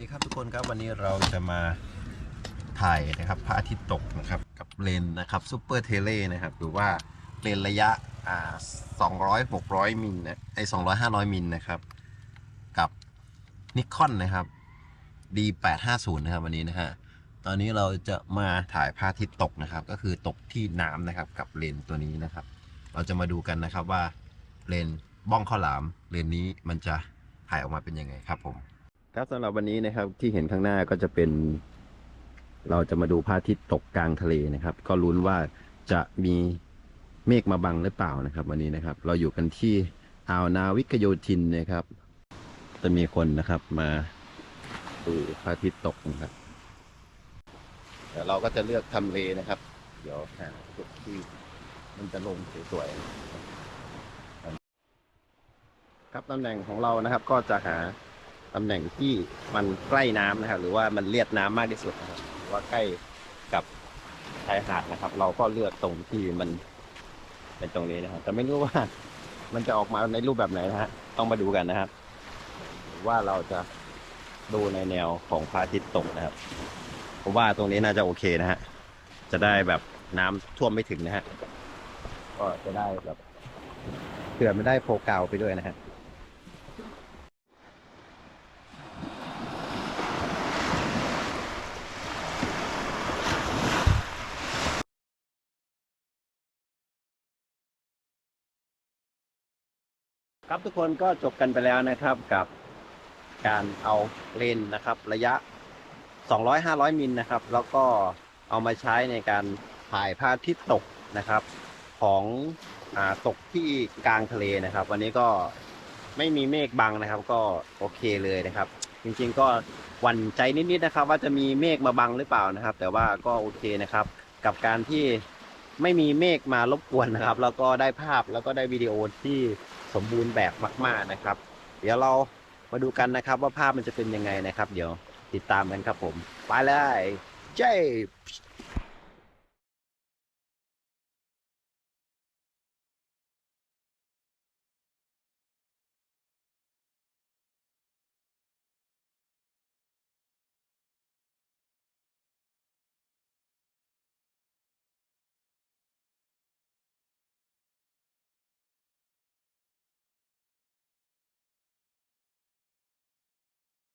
ดีครับทุกคนครับวันนี้เราจะมาถ่ายนะครับพระอาทิตย์ตกนะครับกับเลนนะครับซูเปอร์เทเลนะครับหรือว่าเลนระยะอ่า200 600มิลนะไอ200 500มิลนะครับกับนิคอนนะครับ D850 นะครับวันนี้นะฮะตอนนี้เราจะมาถ่ายพระอาทิตย์ตกนะครับ ก็คือตกที่น้ำนะครับกับเลนตัวนี้นะครับ เราจะมาดูกันนะครับว่าเลนบ้องข้าวหลามเลนนี้มันจะถ่ายออกมาเป็นยังไงครับผม ครับสำหรับวันนี้นะครับที่เห็นข้างหน้าก็จะเป็น เราจะมาดูพระอาทิตย์ตกกลางทะเลนะครับ ก็ลุ้นว่าจะมีเมฆมาบังหรือเปล่านะครับ วันนี้นะครับ เราอยู่กันที่อ่าวนาวิกโยธินนะครับ จะมีคนนะครับมาดูพระอาทิตย์ตกนะครับเดี๋ยวเราก็จะเลือกทำเลนะครับ เดี๋ยวหาจุดที่มันจะลงสวยๆครับตำแหน่งของเรานะครับ ก็จะหา ตำแหน่งที่มันใกล้น้ำนะครับหรือว่ามันเลียดน้ำมากที่สุดนะครับหรือว่าใกล้กับชายหาดนะครับ เราก็เลือกตรงที่มันเป็นตรงนี้นะครับแต่ไม่รู้ว่ามันจะออกมาในรูปแบบไหนนะฮะต้องมาดูกันนะครับ ว่าเราจะดูในแนวของพระอาทิตย์ตกนะครับผมว่าตรงนี้น่าจะโอเคนะฮะจะได้แบบน้ำท่วมไม่ถึงนะฮะก็จะได้แบบเผื่อไม่ได้โฟกาวไปด้วยนะฮะ ครับทุกคนก็จบกันไปแล้วนะครับกับการเอาเลนนะครับ ระยะ 200 500 มิลนะครับ แล้วก็เอามาใช้ในการถ่ายพระอาทิตย์ตกนะครับ ของอตกที่กลางทะเลนะครับ วันนี้ก็ไม่มีเมฆบังนะครับ ก็โอเคเลยนะครับ จริงๆก็หวั่นใจนิดๆนะครับ ว่าจะมีเมฆมาบังหรือเปล่านะครับ แต่ว่าก็โอเคนะครับ กับการที่ ไม่มีเมฆมารบกวนนะครับ แล้วก็ได้ภาพแล้วก็ได้วิดีโอที่สมบูรณ์แบบมาก ๆนะครับ เดี๋ยวเรามาดูกันนะครับ ว่าภาพมันจะเป็นยังไงนะครับ เดี๋ยวติดตามกันครับผม ไปเลยเจ้